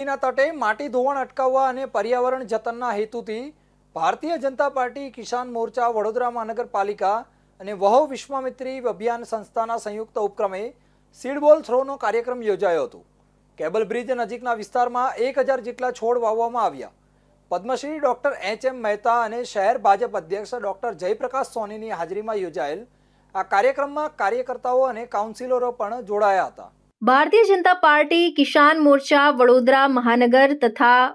નદીના તટે માટી ધોવાણ અટકાવવા અને પર્યાવરણ જતનના હેતુથી ભારતીય જનતા પાર્ટી, કિસાન મોરચા, વડોદરા મહાનગરપાલિકા અને વહો વિશ્વામિત્રી અભિયાન સંસ્થાના સંયુક્ત ઉપક્રમે સીડબોલ થ્રોનો કાર્યક્રમ યોજાયો હતો. કેબલ બ્રિજ નજીકના વિસ્તારમાં એક હજાર જેટલા છોડ વાવવામાં આવ્યા. Padmashri doctor H M Mehta અને શહેર ભાજપ અધ્યક્ષ ડોક્ટર જયપ્રકાશ સોનીની હાજરીમાં યોજાયેલ આ કાર્યક્રમમાં કાર્યકર્તાઓ અને કાઉન્સિલરો પણ જોડાયા હતા. ભારતીય જનતા પાર્ટી, કિસાન મોરચા, વડોદરા મહાનગર તથા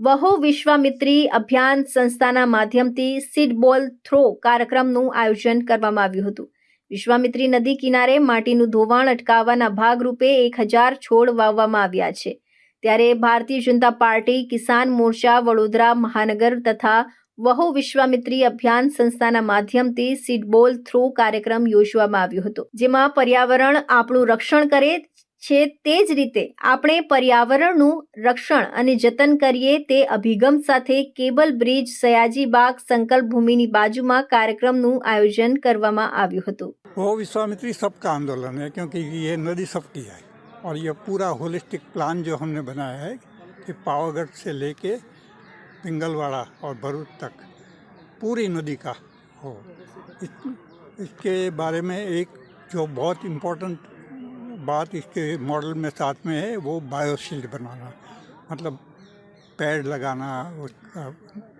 વહો વિશ્વામિત્રી અભિયાન સંસ્થાના માધ્યમથી સીડ બોલ થ્રો કાર્યક્રમનું આયોજન કરવામાં આવ્યું હતું. વિશ્વામિત્રી નદી કિનારે માટીનું ધોવાણ અટકાવવાના ભાગરૂપે એક હજાર છોડ વાવવામાં આવ્યા છે. ત્યારે ભારતીય જનતા પાર્ટી, કિસાન મોરચા, વડોદરા મહાનગર તથા વહો વિશ્વામિત્રી અભિયાન સંસ્થાના માધ્યમથી સીડબોલ થ્રો કાર્યક્રમ યોજવામાં આવ્યો હતો, જેમાં પર્યાવરણ આપણું રક્ષણ કરે છે તે જ રીતે આપણે પર્યાવરણનું રક્ષણ અને જતન કરીએ તે અભિગમ સાથે કેબલ બ્રિજ સયાજીબાગ સંકલ્પ ભૂમિની બાજુમાં કાર્યક્રમનું આયોજન કરવામાં આવ્યું હતું वो विश्वामित्री सबका आंदोलन है क्योंकि ये नदी सबकी है और ये पूरा होलिस्टिक प्लान जो हमने बनाया है कि पावागढ़ से लेके पिंगलवाड़ा और भरूच तक पूरी नदी का हो इस, इसके बारे में एक जो बहुत इम्पोर्टेंट बात इसके मॉडल में साथ में है, वो बायोशील्ड बनाना। मतलब पेड़ लगाना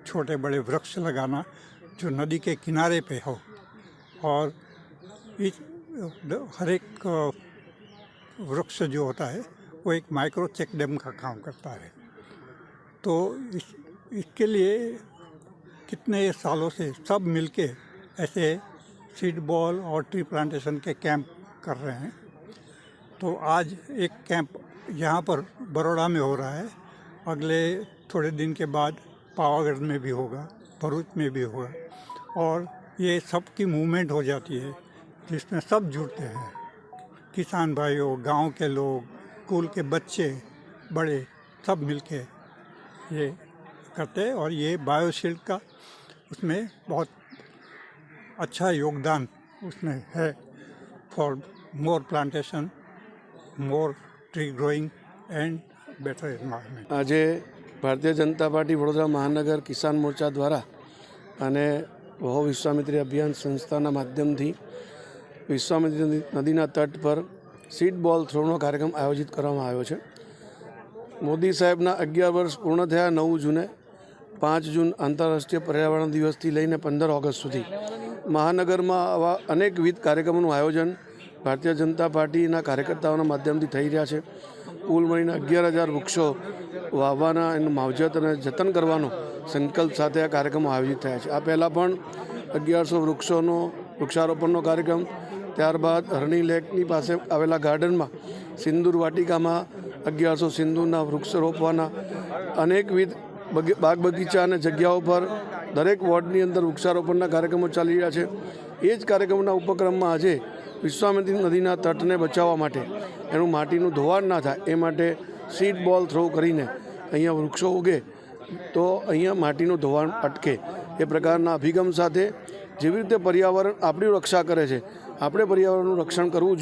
छोटे बड़े वृक्ष लगाना, जो नदी के किनारे पे हो। और इस हर एक, वृक्ष जो होता है, वो एक माइक्रो चेक डैम का काम करता है। तो इस, इसके लिए कितने सालों से सब मिलके ऐसे सीड बॉल और ट्री प्लांटेशन के कैंप कर रहे हैं। तो आज एक कैंप यहाँ पर बड़ोड़ा में हो रहा है। अगले थोड़े दिन के बाद पावागढ़ में भी होगा, भरूच में भी होगा। और ये सबकी मूवमेंट हो जाती है, जिसमें सब जुड़ते हैं। किसान भाइयों, गाँव के लोग, स्कूल के बच्चे, बड़े, सब मिलके ये करते हैं। और ये बायोशील्ड का उसमें बहुत अच्छा योगदान उसमें है। For more plantation more tree growing and better environment. આજે ભારતીય જનતા પાર્ટી વડોદરા મહાનગર કિસાન મોરચા દ્વારા અને વહો વિશ્વામિત્રી અભિયાન સંસ્થાના માધ્યમથી વિશ્વામિત્રી નદીના તટ પર સીડ બોલ થ્રોનો કાર્યક્રમ આયોજિત કરવામાં આવ્યો છે મોદી સાહેબના અગિયાર વર્ષ પૂર્ણ થયા નવ જૂને પાંચ જૂન આંતરરાષ્ટ્રીય પર્યાવરણ દિવસથી લઈને પંદર ઓગસ્ટ સુધી મહાનગરમાં આવા અનેકવિધ કાર્યક્રમોનું આયોજન ભારતીય જનતા પાર્ટીના કાર્યકર્તાઓના માધ્યમથી થઈ રહ્યા છે. કુલ મળીને અગિયાર હજાર વૃક્ષો વાવવાના એનું માવજત અને જતન કરવાનો સંકલ્પ સાથે આ કાર્યક્રમો આયોજિત થયા છે. આ પહેલાં પણ અગિયારસો વૃક્ષોનો વૃક્ષારોપણનો કાર્યક્રમ, ત્યારબાદ હરણી લેકની પાસે આવેલા ગાર્ડનમાં સિંદૂર વાટિકામાં અગિયારસો સિંદૂરના વૃક્ષ રોપવાના અનેકવિધ બગી- બાગ બગીચા અને જગ્યાઓ પર દરેક વોર્ડની અંદર વૃક્ષારોપણના કાર્યક્રમો ચાલી રહ્યા છે. એ જ કાર્યક્રમના ઉપક્રમમાં આજે વિશ્વામિત્રી નદીના તટને બચાવવા માટે એનું માટીનું ધોવાણ ના થાય એ માટે સીડ બોલ થ્રો કરીને અહીંયા વૃક્ષો ઉગે તો અહીંયા માટીનું ધોવાણ અટકે. એ પ્રકારના અભિગમ સાથે જેવી રીતે પર્યાવરણ આપણી રક્ષા કરે છે, આપણે પર્યાવરણનું રક્ષણ કરવું